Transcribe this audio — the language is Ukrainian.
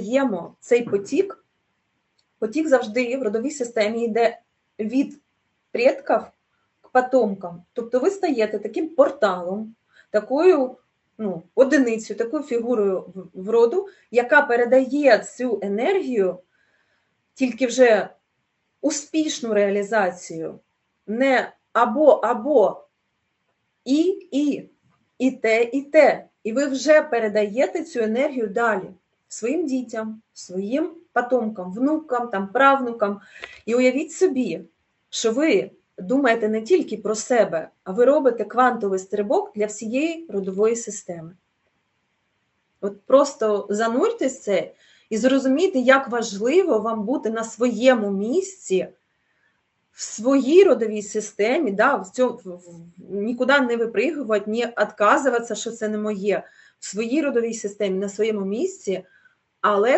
даємо цей потік, потік завжди в родовій системі йде від предків к потомкам. Тобто ви стаєте таким порталом, такою ну, одиницею, такою фігурою в- роду, яка передає цю енергію тільки вже успішну реалізацію, не або, або і, і, і те, і те. І ви вже передаєте цю енергію далі своїм дітям, своїм потомкам, внукам, там, правнукам. І уявіть собі, що ви думаєте не тільки про себе, а ви робите квантовий стрибок для всієї родової системи. От просто зануртесь це і зрозумійте, як важливо вам бути на своєму місці, в своїй родовій системі, да, в цьому, нікуди не випригувати, не відказуватися, що це не моє, в своїй родовій системі, на своєму місці, але